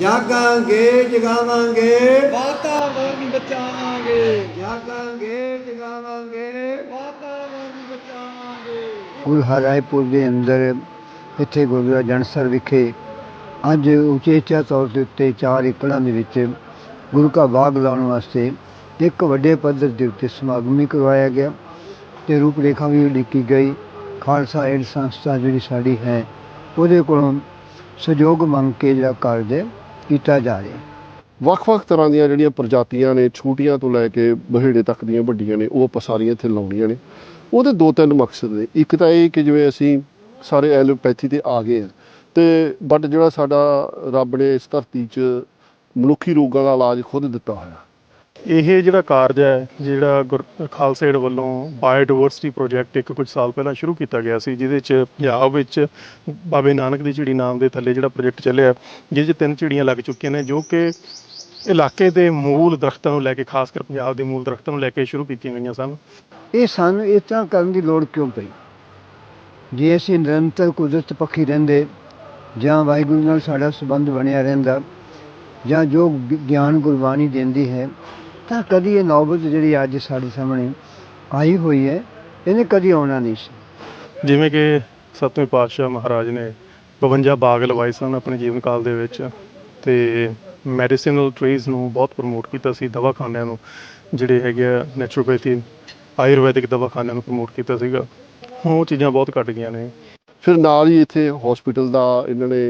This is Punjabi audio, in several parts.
ਜਾਗਾਂਗੇ ਜਗਾਵਾਂਗੇ। ਵਾਤਾਵਰਨ ਬਚਾਵਾਂਗੇ। ਜਾਗਾਂਗੇ ਜਗਾਵਾਂਗੇ। ਵਾਤਾਵਰਨ ਬਚਾਵਾਂਗੇ ਕੁਲ ਹਰਾਇਪੁਰ ਦੇ ਅੰਦਰ ਇੱਥੇ ਗੁਰਦੁਆਰਾ ਜਨਸਰ ਵਿਖੇ ਅੱਜ ਉਚੇਚਾ ਤੌਰ ਦੇ ਉੱਤੇ ਚਾਰ ਏਕੜਾਂ ਦੇ ਵਿੱਚ ਗੁਰੂ ਕਾ ਬਾਗ ਲਾਉਣ ਵਾਸਤੇ ਇੱਕ ਵੱਡੇ ਪੱਧਰ ਦੇ ਉੱਤੇ ਸਮਾਗਮ ਵੀ ਕਰਵਾਇਆ ਗਿਆ ਤੇ ਰੂਪਰੇਖਾ ਵੀ ਲਿਖੀ ਗਈ। ਖਾਲਸਾ ਏਡ ਸੰਸਥਾ ਜਿਹੜੀ ਸਾਡੀ ਹੈ ਉਹਦੇ ਕੋਲੋਂ ਸਹਿਯੋਗ ਮੰਗ ਕੇ ਜਿਹੜਾ ਕਾਰਜ ਹੈ ਕੀਤਾ ਜਾ ਰਿਹਾ ਵੱਖ-ਵੱਖ ਤਰ੍ਹਾਂ ਦੀਆਂ ਜਿਹੜੀਆਂ ਪ੍ਰਜਾਤੀਆਂ ਨੇ ਛੋਟੀਆਂ ਤੋਂ ਲੈ ਕੇ ਬਹੇੜੇ ਤੱਕ ਦੀਆਂ ਵੱਡੀਆਂ ਨੇ, ਉਹ ਆਪਾਂ ਸਾਰੀਆਂ ਇੱਥੇ ਲਾਉਣੀਆਂ ਨੇ। ਉਹਦੇ ਦੋ ਤਿੰਨ ਮਕਸਦ ਨੇ। ਇੱਕ ਤਾਂ ਇਹ ਕਿ ਜਿਵੇਂ ਅਸੀਂ ਸਾਰੇ ਐਲੋਪੈਥੀ ਤੇ ਆ ਗਏ ਆ ਤੇ ਬਟ ਜਿਹੜਾ ਸਾਡਾ ਰੱਬ ਨੇ ਇਸ ਧਰਤੀ 'ਚ ਮਨੁੱਖੀ ਰੋਗਾਂ ਦਾ ਇਲਾਜ ਖੁਦ ਦਿੱਤਾ ਹੋਇਆ। ਇਹ ਜਿਹੜਾ ਕਾਰਜ ਹੈ, ਜਿਹੜਾ ਗੁਰ- ਖਾਲਸਾ ਏਡ ਵੱਲੋਂ ਬਾਇਓਡਾਇਵਰਸਿਟੀ ਪ੍ਰੋਜੈਕਟ ਇੱਕ ਕੁਝ ਸਾਲ ਪਹਿਲਾਂ ਸ਼ੁਰੂ ਕੀਤਾ ਗਿਆ ਸੀ, ਜਿਹਦੇ ਚ ਪੰਜਾਬ ਵਿੱਚ ਬਾਬੇ ਨਾਨਕ ਦੀ ਝਿੜੀ ਨਾਮ ਦੇ ਥੱਲੇ ਜਿਹੜਾ ਪ੍ਰੋਜੈਕਟ ਚੱਲਿਆ, ਜਿਹਦੇ ਚ ਤਿੰਨ ਝਿੜੀਆਂ ਲੱਗ ਚੁੱਕੀਆਂ ਨੇ, ਜੋ ਕਿ ਇਲਾਕੇ ਦੇ ਮੂਲ ਦਰਖਤਾਂ ਨੂੰ ਲੈ ਕੇ, ਖਾਸ ਕਰ ਪੰਜਾਬ ਦੇ ਮੂਲ ਦਰਖਤਾਂ ਨੂੰ ਲੈ ਕੇ ਸ਼ੁਰੂ ਕੀਤੀਆਂ ਗਈਆਂ ਸਨ। ਇਹ ਸਾਨੂੰ ਇਸ ਤਰ੍ਹਾਂ ਕਰਨ ਦੀ ਲੋੜ ਕਿਉਂ ਪਈ? ਜੇ ਅਸੀਂ ਨਿਰੰਤਰ ਕੁਦਰਤ ਪੱਖੀ ਰਹਿੰਦੇ, ਜਾਂ ਵਾਹਿਗੁਰੂ ਨਾਲ ਸਾਡਾ ਸੰਬੰਧ ਬਣਿਆ ਰਹਿੰਦਾ, ਜਾਂ ਜੋ ਗਿ- ਗਿਆਨ ਗੁਰਬਾਣੀ ਦਿੰਦੀ ਹੈ ਤਾਂ ਕਦੀ ਇਹ ਨੌਬਤ ਜਿਹੜੀ ਅੱਜ ਸਾਡੇ ਸਾਹਮਣੇ ਆਈ ਹੋਈ ਹੈ ਇਹਨੇ ਕਦੀ ਆਉਣਾ ਨਹੀਂ ਸੀ। ਜਿਵੇਂ ਕਿ ਸਤਵੇਂ ਪਾਤਸ਼ਾਹ ਮਹਾਰਾਜ ਨੇ 52 ਬਾਗ ਲਵਾਏ ਸਨ ਆਪਣੇ ਜੀਵਨ ਕਾਲ ਦੇ ਵਿੱਚ ਤੇ ਮੈਡੀਸਿਨਲ ਟਰੀਜ਼ ਨੂੰ ਬਹੁਤ ਪ੍ਰਮੋਟ ਕੀਤਾ ਸੀ ਦਵਾਖਾਨਿਆਂ ਨੂੰ ਜਿਹੜੇ ਹੈਗੇ ਆ ਨੈਚੁਰੋਪੈਥੀ ਆਯੁਰਵੈਦਿਕ ਦਵਾਖਾਨਿਆਂ ਨੂੰ ਪ੍ਰਮੋਟ ਕੀਤਾ ਸੀਗਾ। ਉਹ ਚੀਜ਼ਾਂ ਬਹੁਤ ਘਟ ਗਈਆਂ ਨੇ। ਫਿਰ ਨਾਲ ਹੀ ਇੱਥੇ ਹਸਪੀਟਲ ਦਾ ਇਹਨਾਂ ਨੇ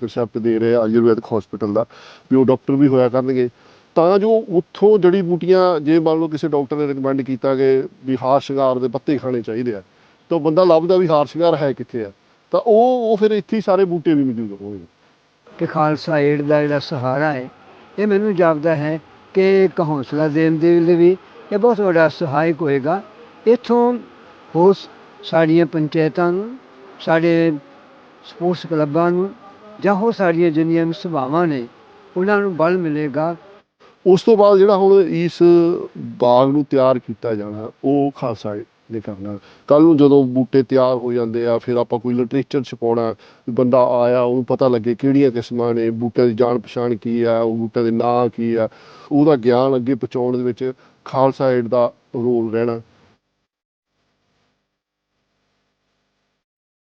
ਕਨਸੈਪਟ ਦੇ ਰਹੇ ਆਯੁਰਵੈਦਿਕ ਹਸਪੀਟਲ ਦਾ ਵੀ ਉਹ ਡਾਕਟਰ ਵੀ ਹੋਇਆ ਕਰਨਗੇ। ਤਾਂ ਜੋ ਉੱਥੋਂ ਜੜੀ ਬੂਟੀਆਂ, ਜੇ ਮੰਨ ਲਓ ਕਿਸੇ ਡਾਕਟਰ ਨੇ ਰეკਮੈਂਡ ਕੀਤਾ ਕਿ ਵੀ ਹਾਰ ਸ਼ਿੰਗਾਰ ਦੇ ਪੱਤੇ ਖਾਣੇ ਚਾਹੀਦੇ ਆ, ਤਾਂ ਬੰਦਾ ਲੱਭਦਾ ਵੀ ਹਾਰ ਸ਼ਿੰਗਾਰ ਹੈ ਕਿੱਥੇ ਆ, ਤਾਂ ਉਹ ਉਹ ਫਿਰ ਇੱਥੇ ਹੀ ਸਾਰੇ ਬੂਟੇ ਵੀ ਮੌਜੂਦ ਹੋਣਗੇ ਕਿ ਖਾਲਸਾ ਏਡ ਦਾ ਜਿਹੜਾ ਸਹਾਰਾ ਹੈ, ਇਹ ਮੈਨੂੰ ਜਾਪਦਾ ਹੈ ਕਿ ਇੱਕ ਹੌਸਲਾ ਦੇਣ ਦੇ ਲਈ ਵੀ ਇਹ ਬਹੁਤ ਵੱਡਾ ਸਹਾਇਕ ਹੋਏਗਾ। ਇੱਥੋਂ ਹੋ ਸਾਡੀਆਂ ਪੰਚਾਇਤਾਂ ਨੂੰ, ਸਾਡੇ ਸਪੋਰਟਸ ਕਲੱਬਾਂ ਨੂੰ ਜਾਂ ਹੋ ਸਾਡੀਆਂ ਜਿੰਨੀਆਂ ਵੀ ਸਭਾਵਾਂ ਨੇ, ਉਹਨਾਂ ਨੂੰ ਬਲ ਮਿਲੇਗਾ ਉਸ ਤੋਂ ਬਾਅਦ ਜਿਹੜਾ ਹੁਣ ਇਸ ਬਾਗ ਨੂੰ ਤਿਆਰ ਕੀਤਾ ਜਾਣਾ, ਉਹ ਖਾਲਸਾ ਨੇ ਕਰਨਾ ਕੱਲ ਨੂੰ ਜਦੋਂ ਬੂਟੇ ਤਿਆਰ ਹੋ ਜਾਂਦੇ ਆ, ਫਿਰ ਆਪਾਂ ਕੋਈ ਲਿਟਰੇਚਰ ਛਪਾਉਣਾ, ਬੰਦਾ ਆਇਆ, ਉਹਨੂੰ ਪਤਾ ਲੱਗੇ ਕਿਹੜੀਆਂ ਕਿਸਮਾਂ ਨੇ, ਬੂਟਿਆਂ ਦੀ ਜਾਣ ਪਛਾਣ ਕੀ ਆ, ਉਹ ਬੂਟਿਆਂ ਦੇ ਨਾਂ ਕੀ ਆ। ਉਹਦਾ ਗਿਆਨ ਅੱਗੇ ਪਹੁੰਚਾਉਣ ਦੇ ਵਿੱਚ ਖਾਲਸਾ ਏਡ ਦਾ ਰੋਲ ਰਹਿਣਾ।